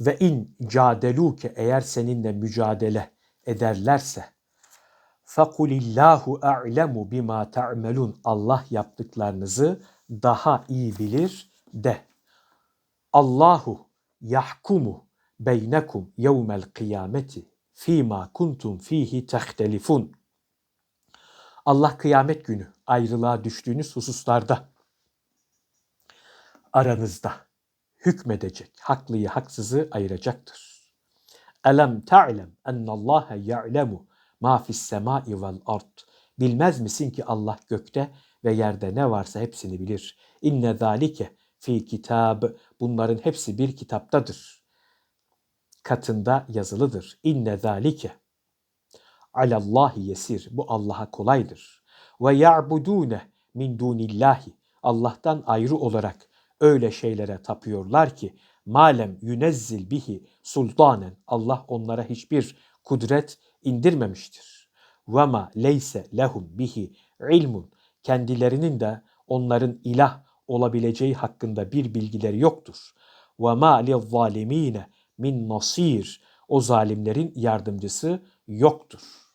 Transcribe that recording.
Ve in cadeluke eğer seninle mücadele ederlerse Fakulillahu a'lemu bima ta'melun. Allah yaptıklarınızı daha iyi bilir de. Allahu yahkumu beynekum yevmel kıyameti fîmâ kuntum fihi tehtelifun. Allah kıyamet günü ayrılığa düştüğünüz hususlarda aranızda hükmedecek, haklıyı haksızı ayıracaktır. Elem ta'lem ennallâhe ya'lemu ma fis semai vel ard. Bilmez misin ki Allah gökte ve yerde ne varsa hepsini bilir. İnne zalike fi kitab. Bunların hepsi bir kitaptadır. Katında yazılıdır. İnne zalike alallahi yesir. Bu Allah'a kolaydır. Ve ya'budune min dunillahi. Allah'tan ayrı olarak öyle şeylere tapıyorlar ki malem yünezzil bihi sultanen. Allah onlara hiçbir kudret indirmemiştir. Ve ma leyse lehum bihi ilmun. Kendilerinin de onların ilah olabileceği hakkında bir bilgileri yoktur. Ve ma lizzalimine min nasir. O zalimlerin yardımcısı yoktur.